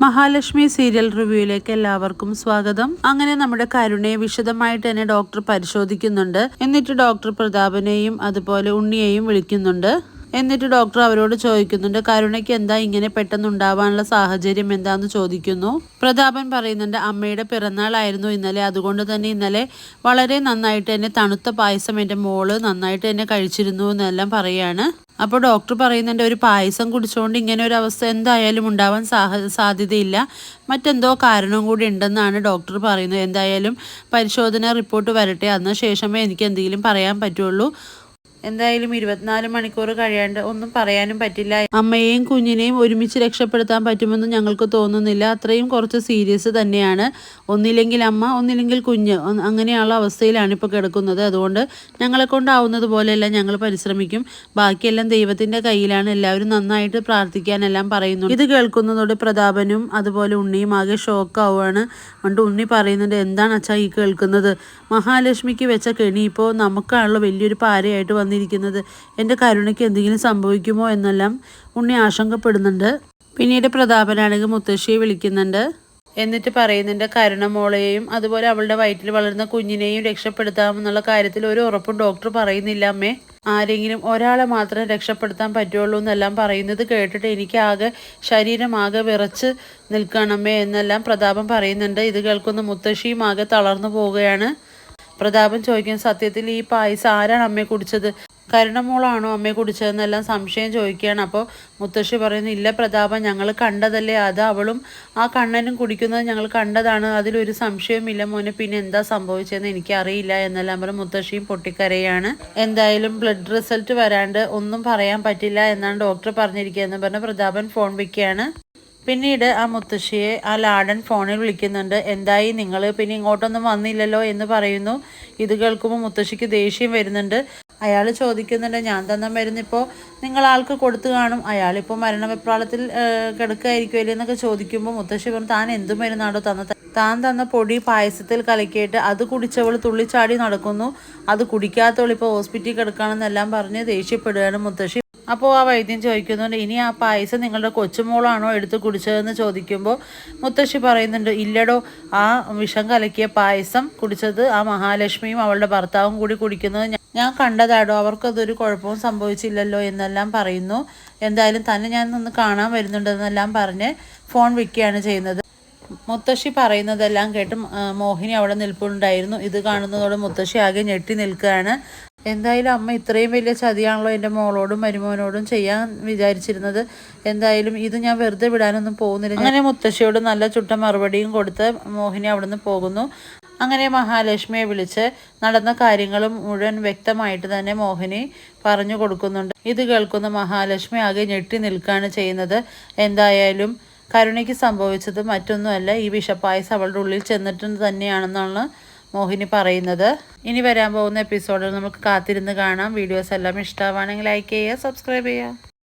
Mahalakshmi serial റിവ്യൂയിലേക്ക് എല്ലാവർക്കും സ്വാഗതം. അങ്ങനെ നമ്മുടെ കരുണയെ വിശദമായിട്ട് തന്നെ ഡോക്ടർ പരിശോധിക്കുന്നുണ്ട്. എന്നിട്ട് ഡോക്ടർ പ്രതാപനെയും അതുപോലെ ഉണ്ണിയെയും വിളിക്കുന്നുണ്ട്. എന്നിട്ട് ഡോക്ടർ അവരോട് ചോദിക്കുന്നുണ്ട് കരുണയ്ക്ക് എന്താ ഇങ്ങനെ പെട്ടെന്ന് ഉണ്ടാവാനുള്ള സാഹചര്യം എന്താന്ന് ചോദിക്കുന്നു? പ്രതാപൻ പറയുന്നുണ്ട് അമ്മയുടെ പിറന്നാളായിരുന്നു ഇന്നലെ അതുകൊണ്ട് തന്നെ ഇന്നലെ വളരെ നന്നായിട്ട് എന്നെ തണുത്ത പായസം എന്റെ മോൾ നന്നായിട്ട് എന്നെ കഴിച്ചിരുന്നു എന്നെല്ലാം പറയാണ്. അപ്പോൾ ഡോക്ടർ പറയുന്നുണ്ട് ഒരു പായസം കുടിച്ചുകൊണ്ട് ഇങ്ങനെ ഒരു അവസ്ഥ എന്തായാലും ഉണ്ടാവാൻ സാഹ സാധ്യതയില്ല. മറ്റെന്തോ കാരണം കൂടി ഉണ്ടെന്നാണ് ഡോക്ടർ പറയുന്നത്. എന്തായാലും പരിശോധന റിപ്പോർട്ട് വരട്ടെ. അതിന് ശേഷമേ എനിക്ക് എന്തെങ്കിലും പറയാൻ പറ്റുള്ളൂ. എന്തായാലും ഇരുപത്തിനാല് മണിക്കൂർ കഴിയാണ്ട് ഒന്നും പറയാനും പറ്റില്ല. അമ്മയെയും കുഞ്ഞിനെയും ഒരുമിച്ച് രക്ഷപ്പെടുത്താൻ പറ്റുമെന്ന് ഞങ്ങൾക്ക് തോന്നുന്നില്ല. അത്രയും കുറച്ച് സീരിയസ് തന്നെയാണ്. ഒന്നില്ലെങ്കിൽ അമ്മ ഒന്നില്ലെങ്കിൽ കുഞ്ഞ്. അങ്ങനെയുള്ള അവസ്ഥയിലാണ് ഇപ്പോൾ കിടക്കുന്നത്. അതുകൊണ്ട് ഞങ്ങളെ കൊണ്ടാവുന്നത് പോലെയല്ല ഞങ്ങൾ പരിശ്രമിക്കും. ബാക്കിയെല്ലാം ദൈവത്തിന്റെ കയ്യിലാണ്. എല്ലാവരും നന്നായിട്ട് പ്രാർത്ഥിക്കാനെല്ലാം പറയുന്നു. ഇത് കേൾക്കുന്നതോട് പ്രതാപനും അതുപോലെ ഉണ്ണിയും ആകെ ഷോക്കാവുകയാണ് അതുകൊണ്ട് ഉണ്ണി പറയുന്നുണ്ട് എന്താണ് അച്ഛാ ഈ കേൾക്കുന്നത്? മഹാലക്ഷ്മിക്ക് വെച്ച കെണി ഇപ്പോൾ നമുക്കാണല്ലോ വലിയൊരു പാരയായിട്ട് വന്നിരിക്കുന്നത്. വന്നിരിക്കുന്നത്. എന്റെ കരുണയ്ക്ക് എന്തെങ്കിലും സംഭവിക്കുമോ എന്നെല്ലാം ഉണ്ണി ആശങ്കപ്പെടുന്നുണ്ട്. പിന്നീട് പ്രതാപനാണെങ്കിൽ മുത്തശ്ശിയെ വിളിക്കുന്നുണ്ട്. എന്നിട്ട് പറയുന്നുണ്ട് കരുണമോളയെയും അതുപോലെ അവളുടെ വയറ്റിൽ വളരുന്ന കുഞ്ഞിനെയും രക്ഷപ്പെടുത്താമെന്നുള്ള കാര്യത്തിൽ ഒരു ഉറപ്പും ഡോക്ടർ പറയുന്നില്ല അമ്മേ. ആരെങ്കിലും ഒരാളെ മാത്രം രക്ഷപ്പെടുത്താൻ പറ്റുള്ളൂ എന്നെല്ലാം പറയുന്നത് കേട്ടിട്ട് എനിക്ക് ആകെ ശരീരം ആകെ വിറച്ച് നിൽക്കണമേ എന്നെല്ലാം പ്രതാപം പറയുന്നുണ്ട്. ഇത് കേൾക്കുന്ന മുത്തശ്ശിയും ആകെ തളർന്നു പോവുകയാണ്. പ്രതാപൻ ചോദിക്കും സത്യത്തിൽ ഈ പായസം ആരാണ് അമ്മയെ കുടിച്ചത്? കരുണമോളാണോ അമ്മയെ കുടിച്ചതെന്നെല്ലാം സംശയം ചോദിക്കുകയാണ്. അപ്പോൾ മുത്തശ്ശി പറയുന്നു ഇല്ല പ്രതാപ ഞങ്ങൾ കണ്ടതല്ലേ അത്. അവളും ആ കണ്ണനും കുടിക്കുന്നത് ഞങ്ങൾ കണ്ടതാണ്. അതിലൊരു സംശയവുമില്ല മോനെ. പിന്നെ എന്താ സംഭവിച്ചതെന്ന് എനിക്കറിയില്ല എന്നെല്ലാം പറഞ്ഞ് മുത്തശ്ശിയും പൊട്ടിക്കരയാണ്. എന്തായാലും ബ്ലഡ് റിസൾട്ട് വരാണ്ട് ഒന്നും പറയാൻ പറ്റില്ല എന്നാണ് ഡോക്ടർ പറഞ്ഞിരിക്കുക എന്ന് പറഞ്ഞ് പ്രതാപൻ ഫോൺ വയ്ക്കുകയാണ് പിന്നീട് ആ മുത്തശ്ശിയെ ആ ലാടൻ ഫോണിൽ വിളിക്കുന്നുണ്ട്. എന്തായി നിങ്ങൾ പിന്നെ ഇങ്ങോട്ടൊന്നും വന്നില്ലല്ലോ എന്ന് പറയുന്നു. ഇത് കേൾക്കുമ്പോൾ മുത്തശ്ശിക്ക് ദേഷ്യം വരുന്നുണ്ട്. അയാൾ ചോദിക്കുന്നുണ്ട് ഞാൻ തന്നെ മരുന്നിപ്പോൾ നിങ്ങൾ ആൾക്ക് കൊടുത്തു കാണും. അയാളിപ്പോൾ മരണവെപ്രാളത്തിൽ കിടക്കുകയായിരിക്കുമല്ലേ എന്നൊക്കെ ചോദിക്കുമ്പോൾ മുത്തശ്ശി പറഞ്ഞു താൻ എന്ത് മരുന്നാണോ തന്ന? താൻ തന്ന പൊടി പായസത്തിൽ കലക്കിയിട്ട് അത് കുടിച്ചവൾ തുള്ളിച്ചാടി നടക്കുന്നു. അത് കുടിക്കാത്തവൾ ഇപ്പോൾ ഹോസ്പിറ്റലിൽ കിടക്കുകയാണെന്നെല്ലാം പറഞ്ഞ് ദേഷ്യപ്പെടുകയാണ് മുത്തശ്ശി. അപ്പോൾ ആ വൈദ്യൻ ചോദിക്കുന്നുണ്ട് ഇനി ആ പായസം നിങ്ങളുടെ കൊച്ചുമോളാണോ എടുത്ത് കുടിച്ചതെന്ന് ചോദിക്കുമ്പോൾ മുത്തശ്ശി പറയുന്നുണ്ട് ഇല്ലടോ ആ വിഷം കലക്കിയ പായസം കുടിച്ചത് ആ മഹാലക്ഷ്മിയും അവളുടെ ഭർത്താവും കൂടി കുടിക്കുന്നത് ഞാൻ കണ്ടതാടോ അവർക്കതൊരു കുഴപ്പവും സംഭവിച്ചില്ലല്ലോ എന്നെല്ലാം പറയുന്നു. എന്തായാലും തന്നെ ഞാൻ ഒന്ന് കാണാൻ വരുന്നുണ്ടെന്നെല്ലാം പറഞ്ഞ് ഫോൺ വിൽക്കുകയാണ് ചെയ്യുന്നത്. മുത്തശ്ശി പറയുന്നതെല്ലാം കേട്ട് മോഹിനി അവിടെ നിൽപ്പുണ്ടായിരുന്നു. ഇത് കാണുന്നതോടെ മുത്തശ്ശി ആകെ ഞെട്ടി നിൽക്കുകയാണ്. എന്തായാലും അമ്മ ഇത്രയും വലിയ ചതിയാണല്ലോ എന്റെ മോളോടും മരുമോനോടും ചെയ്യാൻ വിചാരിച്ചിരുന്നത്. എന്തായാലും ഇത് ഞാൻ വെറുതെ വിടാനൊന്നും പോകുന്നില്ല. അങ്ങനെ മുത്തശ്ശിയോട് നല്ല ചുട്ട മറുപടിയും കൊടുത്ത് മോഹിനി അവിടുന്ന് പോകുന്നു. അങ്ങനെ മഹാലക്ഷ്മിയെ വിളിച്ച് നടന്ന കാര്യങ്ങളും മുഴുവൻ വ്യക്തമായിട്ട് തന്നെ മോഹിനി പറഞ്ഞു കൊടുക്കുന്നുണ്ട്. ഇത് കേൾക്കുന്ന മഹാലക്ഷ്മി ആകെ ഞെട്ടി നിൽക്കുകയാണ് ചെയ്യുന്നത്. എന്തായാലും കരുണയ്ക്ക് സംഭവിച്ചത് മറ്റൊന്നുമല്ല. ഈ വിഷപ്പായസം അവളുടെ ഉള്ളിൽ ചെന്നിട്ട് തന്നെയാണെന്നാണ് മോഹിനി പറയുന്നത്. ഇനി വരാൻ പോകുന്ന എപ്പിസോഡിൽ നമുക്ക് കാത്തിരുന്ന് കാണാം. വീഡിയോസ് എല്ലാം ഇഷ്ടമാണെങ്കിൽ ലൈക്ക് ചെയ്യുക സബ്സ്ക്രൈബ് ചെയ്യുക.